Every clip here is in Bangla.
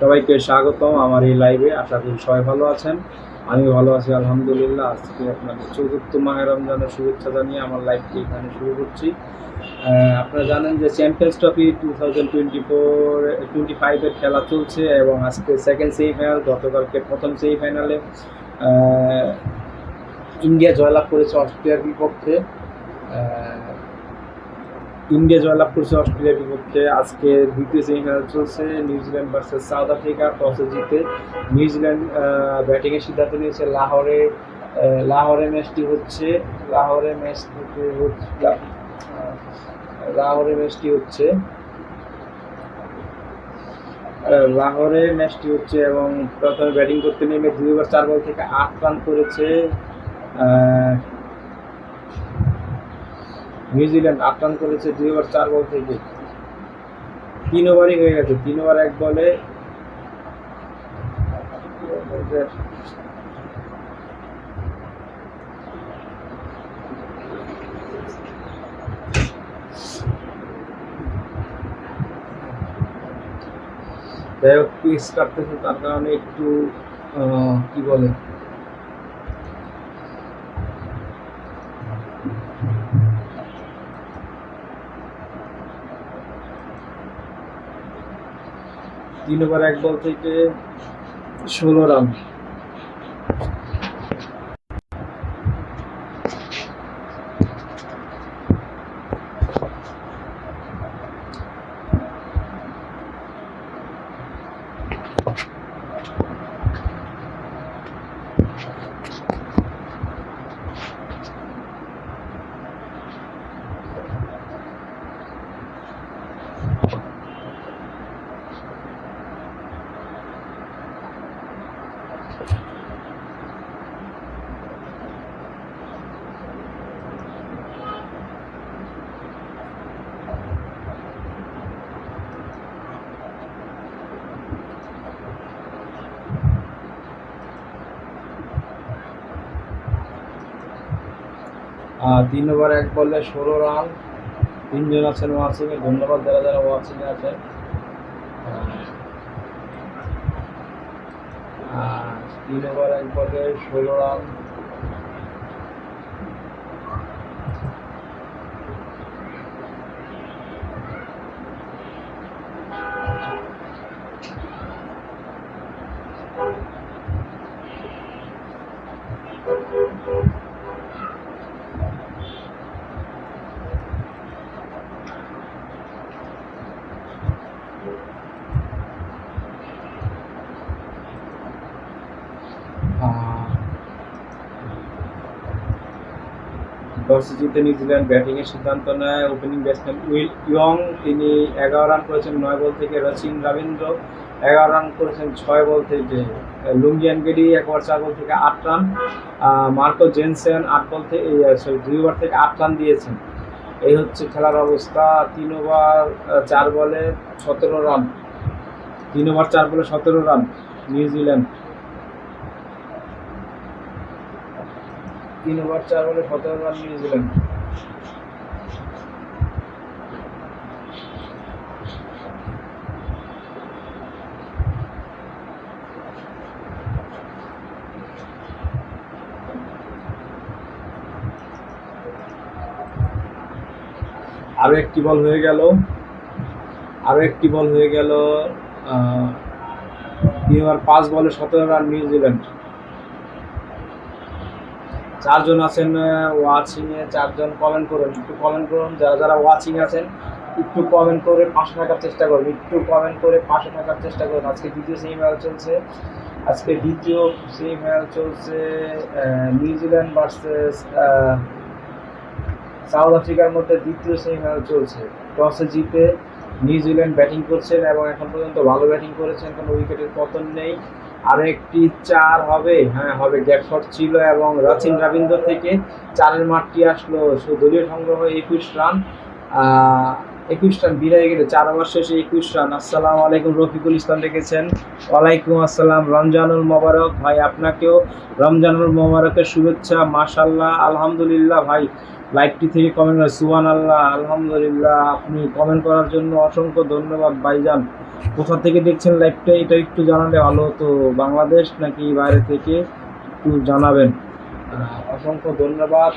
সবাইকে স্বাগতম আমার এই লাইভে আশা করি সবাই ভালো আছেন। আমি ভালো আছি, আলহামদুলিল্লাহ। আজকে আপনাদের চতুর্থ মাহের রমজানের শুভেচ্ছা জানিয়ে আমার লাইভটি এখানে শুরু করছি। আপনারা জানেন যে champions trophy two thousand twenty four twenty ফাইভের খেলা চলছে এবং আজকে সেকেন্ড সেমিফাইনাল গতকালকে প্রথম সেমিফাইনালে ইন্ডিয়া জয়লাভ করেছে অস্ট্রেলিয়ার বিপক্ষে। ইন্ডিয়া জয়লাভ করেছে অস্ট্রেলিয়ার বিপক্ষে। আজকে দ্বিতীয় সেমিফাইনাল চলছে নিউজিল্যান্ড ভার্সেস সাউথ আফ্রিকা টসে জিতে। নিউজিল্যান্ড ব্যাটিংয়ের সিদ্ধান্ত নিয়েছে লাহোরে লাহোরে ম্যাচটি হচ্ছে, লাহোরে ম্যাচটি হচ্ছে লাহোরে ম্যাচটি হচ্ছে লাহোরে ম্যাচটি হচ্ছে এবং প্রথমে ব্যাটিং করতে নেমে দুই ওভার চার বল থেকে আট রান করেছে নিউজিল্যান্ড আট রান করেছে দুই ওভার চার বল থেকে। তিন ওভারই হয়ে গেছে, তিন ওভার এক বলে। যাই হোক পিস কাটতেছে, তার কারণে একটু কি বলে? তিন ওভার এক বল থেকে ষোলো রান। তিন ওভার এক বলে ষোলো রান। তিনজন আছেন ওয়াচিংয়ে ধন্যবাদ যারা যারা ওয়াচিংয়ে আছেন। তিন ওভার এক বলে ষোলো রান। জিতে নিউজিল্যান্ড ব্যাটিংয়ের সিদ্ধান্ত নেয়। ওপেনিং ব্যাটসম্যান উইল ইয়ং, তিনি এগারো রান করেছেন, নয় বল থেকে রচিন রবীন্দ্র। এগারো রান করেছেন, ছয় বল থেকে লুঙ্গিয়ান গেডি, এক ওভার চার বল থেকে আট রান মার্কো জেনসেন আট বল থেকে সরি দুই ওভার থেকে আট রান দিয়েছেন। এই হচ্ছে খেলার অবস্থা। তিন ওভার চার বলে সতেরো রান তিন ওভার চার বলে সতেরো রান নিউজিল্যান্ড। তিন ওভার, চার বলে সতেরো রান নিউজিল্যান্ড আরও একটি বল হয়ে গেল। আরও একটি বল হয়ে গেল ওভার পাঁচ বলে সতেরো রান নিউজিল্যান্ড চারজন আছেন ওয়াচিং এ চারজন কমেন্ট করুন, একটু কমেন্ট করুন। যারা যারা ওয়াচিং আছেন, একটু কমেন্ট করে পাশে থাকার চেষ্টা করুন, একটু কমেন্ট করে পাশে থাকার চেষ্টা করুন। আজকে দ্বিতীয় সেমিফাইনাল চলছে। আজকে দ্বিতীয় সেমিফাইনাল চলছে নিউজিল্যান্ড ভার্সেস সাউথ আফ্রিকার মধ্যে দ্বিতীয় সেমিফাইনাল চলছে। টসে জিতে নিউজিল্যান্ড ব্যাটিং করছেন এবং এখন পর্যন্ত ভালো ব্যাটিং করেছেন, কোনো উইকেটের পতন নেই। আরও একটি চার হবে হ্যাঁ হবে গ্যাপ শট ছিল এবং রচিন রবীন্দ্র থেকে চারের মাঠটি আসলো। দলীয় সংগ্রহ একুশ রান একুশ রান বিদায় গেলে, চার ওভার শেষে একুশ রান। আসসালামু আলাইকুম, রফিকুল ইসলাম লিখেছেন, ওয়ালাইকুম আসসালাম, রমজানুল মোবারক। ভাই, আপনাকেও রমজানুল মোবারকের শুভেচ্ছা মাশাল্লাহ আলহামদুলিল্লাহ। ভাই, লাইভটি থেকে কমেন্ট সুহান আল্লাহ আলহামদুলিল্লাহ। আপনি কমেন্ট করার জন্য অসংখ্য ধন্যবাদ, ভাইজান। কোথা থেকে দেখছেন লাইভটা এটা একটু জানালে ভালো হতো। বাংলাদেশ নাকি বাইরে থেকে একটু জানাবেন? অসংখ্য ধন্যবাদ।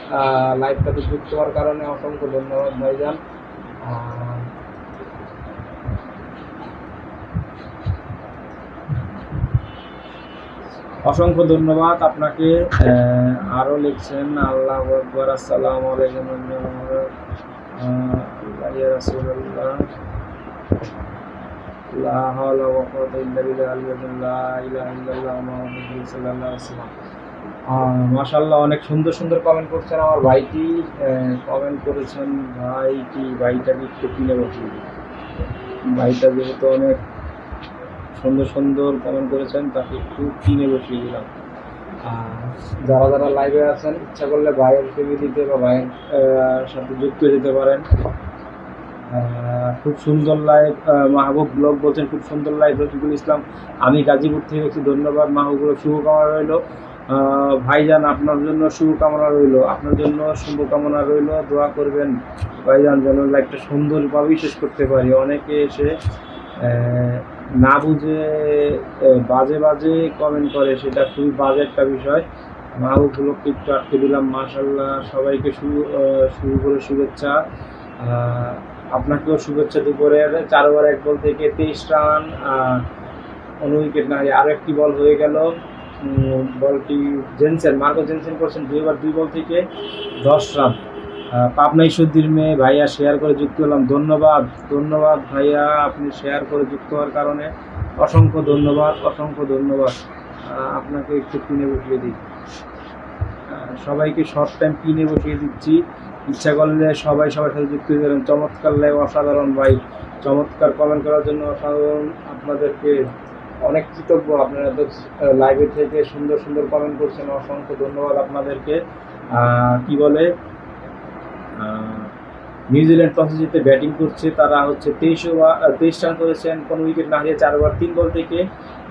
লাইভটাতে যুক্ত হওয়ার কারণে অসংখ্য ধন্যবাদ ভাইজান। অসংখ্য ধন্যবাদ আপনাকে। আহ, আরও লিখছেন আল্লাহ আকবর আসসালামু আলাইকুম আহ, রাসূলুল্লাহ লা হাওলা ওয়া কুওয়াতা ইল্লা বিল্লাহ আলিয়্যুল লা ইলাহা ইল্লাল্লাহ মুহাম্মাদুর রাসূলুল্লাহ সাল্লাল্লাহু আলাইহি মাশাআল্লাহ অনেক সুন্দর সুন্দর কমেন্ট করছেন আমার ভাইটি। কমেন্ট করেছেন ভাইটি ভাইটাকে একটু কিনে দিই। ভাইটা যেহেতু অনেক সুন্দর সুন্দর কমেন্ট করেছেন, তাকে একটু কিনে বসিয়ে দিলাম। যারা যারা লাইভে আছেন, ইচ্ছা করলে ভাইয়ের দিতে বা ভাইয়ের সাথে যুক্ত যেতে পারেন। খুব সুন্দর লাইভ মাহবুব ব্লগ বলছেন, খুব সুন্দর লাইভ রফিকুল ইসলাম। আমি গাজীপুর থেকে হচ্ছি ধন্যবাদ, মাহবুবের শুভকামনা রইল। ভাইজান, আপনার জন্য শুভকামনা রইল। আপনার জন্য শুভকামনা রইল। দোয়া করবেন। ভাইজান, যেন লাইফটা সুন্দরভাবেই শেষ করতে পারি। অনেকে এসে না বুঝে বাজে বাজে কমেন্ট করে। সেটা খুবই বাজে একটা বিষয়। মাহবুবগুলোকে একটু আটকে দিলাম। মাশাল্লাহ সবাইকে শুরু শুরু করে শুভেচ্ছা। আপনাকেও শুভেচ্ছা দুপুরের চার ওভার এক বল থেকে তেইশ রান আহ, উইকেট না আরও একটি বল হয়ে গেল। বলটি জেনসেন মার্কো জেনসেন করছেন দুই ওভার দুই বল থেকে দশ রান। আহ, পাবনা ঈশ্বরদীর মেয়ে ভাইয়া শেয়ার করে যুক্ত হলাম। ধন্যবাদ ধন্যবাদ ভাইয়া আপনি শেয়ার করে যুক্ত হওয়ার কারণে। অসংখ্য ধন্যবাদ অসংখ্য ধন্যবাদ। আপনাকে একটু কিনে বসিয়ে দিই। সবাইকে শর্ট টাইম কিনে বসিয়ে দিচ্ছি। ইচ্ছা করলে সবাই সবার সাথে যুক্ত হয়ে চমৎকার লাইভ অসাধারণ ভাই চমৎকার কমেন্ট করার জন্য অসাধারণ আপনাদেরকে অনেক কৃতজ্ঞ। আপনারা তো লাইভে থেকে সুন্দর সুন্দর কমেন্ট করছেন। অসংখ্য ধন্যবাদ আপনাদেরকে। কি বলে? নিউজিল্যান্ড টসে জিতে ব্যাটিং করছে তারা হচ্ছে তেইশ তেইশ রান করেছেন, কোনো উইকেট না হারিয়ে চার ওভার তিন বল থেকে।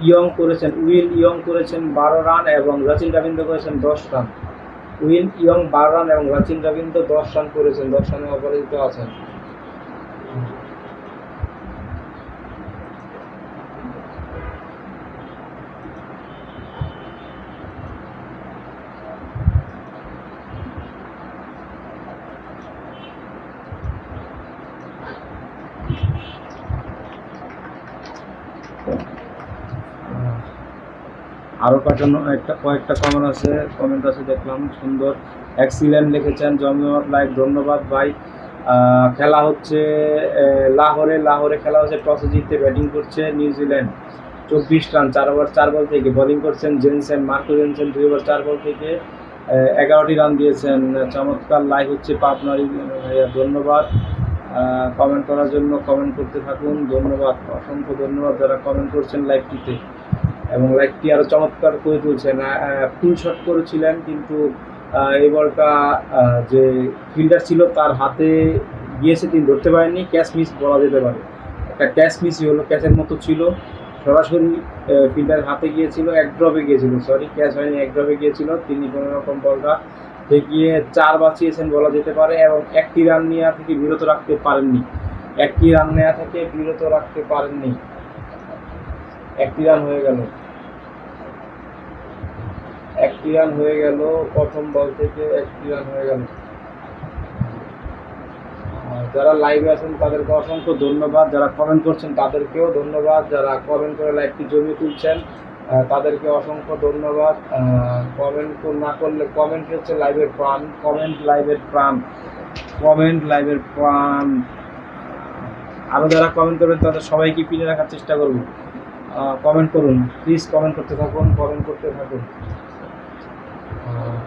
ইয়ং করেছেন, উইল ইয়ং করেছেন বারো রান এবং রাচিন রবীন্দ্র করেছেন দশ রান। উইল ইয়ং বারো রান এবং রাচিন রবীন্দ্র দশ রান করেছেন দশ রানে অপরাজিত আছেন। আরও কয়েকটা একটা, কয়েকটা কমেন্ট আছে কমেন্ট আছে, দেখলাম, সুন্দর। এক্সিলেন্ট লিখেছেন জমিয়ত লাইভ ধন্যবাদ ভাই। খেলা হচ্ছে লাহোরে লাহোরে খেলা হচ্ছে, টসে জিতে ব্যাটিং করছে নিউজিল্যান্ড চব্বিশ রান, চার ওভার চার বল থেকে। বোলিং করছেন জেনসেন, মার্কো জেনসেন, দুই ওভার চার বল থেকে। এগারোটি রান দিয়েছেন। চমৎকার লাইভ হচ্ছে পাবনার ধন্যবাদ। কমেন্ট করার জন্য কমেন্ট করতে থাকুন। ধন্যবাদ, অসংখ্য ধন্যবাদ যারা কমেন্ট করছেন লাইভটিতে এবং লাইভটি আরও চমৎকার করে তুলছেন। ফুল শট করেছিলেন, কিন্তু এই বলটা যে ফিল্ডার ছিল তার হাতে গিয়েছে তিনি ধরতে পারেননি ক্যাচ মিস বলা যেতে পারে। একটা ক্যাচ মিসই হলো ক্যাচের মতো ছিল। সরাসরি ফিল্ডারের হাতে গিয়েছিল, এক ড্রপে গিয়েছিল সরি ক্যাচ হয়নি, এক ড্রপে গিয়েছিল। তিনি কোনো রকম বলটা ঠেকিয়ে চার বাঁচিয়েছেন বলা যেতে পারে এবং একটি রান নেওয়া থেকে বিরত রাখতে পারেননি। একটি রান নেওয়া থেকে বিরত রাখতে পারেননি। একটি রান হয়ে গেল। একটি রান হয়ে গেল, প্রথম বল থেকে একটি রান হয়ে গেল। যারা লাইভে আছেন, তাদেরকে অসংখ্য ধন্যবাদ। যারা কমেন্ট করছেন, তাদেরকেও ধন্যবাদ। যারা কমেন্ট করে লাইভটি জমি তুলছেন তাদেরকে অসংখ্য ধন্যবাদ। কমেন্ট না করলে কমেন্ট হচ্ছে লাইভের প্রাণ। কমেন্ট লাইভের প্রাণ। কমেন্ট লাইভের প্রাণ। আরও যারা কমেন্ট করবেন, তাদের সবাইকে পিনে রাখার চেষ্টা করব। কমেন্ট করুন। প্লিজ কমেন্ট করতে থাকুন কমেন্ট করতে থাকুন। Thank you.